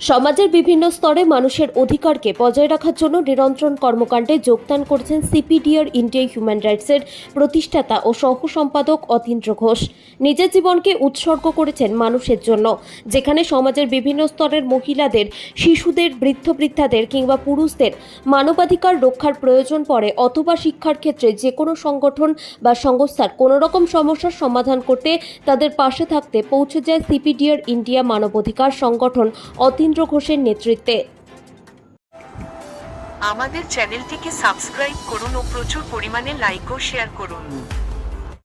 সমাজের বিভিন্ন স্তরে মানুষের অধিকারকে বজায় রাখার জন্য নিরন্তর কর্মকাণ্ডে যোগদান করেছেন সিপিডিআর ইন্ডিয়া হিউম্যান রাইটসের প্রতিষ্ঠাতা ও সহ সম্পাদক অতীন্দ্র ঘোষ। নিজের জীবনকে উৎসর্গ করেছেন মানুষের জন্য, যেখানে সমাজের বিভিন্ন স্তরের মহিলাদের, শিশুদের, বৃদ্ধ বৃদ্ধাদের কিংবা পুরুষদের মানবাধিকার রক্ষার প্রয়োজন পড়ে অথবা শিক্ষার ক্ষেত্রে যে কোনো সংগঠন বা সংস্থার কোনো রকম সমস্যার সমাধান করতে তাদের পাশে থাকতে পৌঁছে যায় সিপিডিআর ইন্ডিয়া মানবাধিকার সংগঠন অতীন্দ্র ঘোষের নেতৃত্বে। আমাদের চ্যানেলটিকে সাবস্ক্রাইব করুন ও প্রচুর পরিমাণে লাইক ও শেয়ার করুন।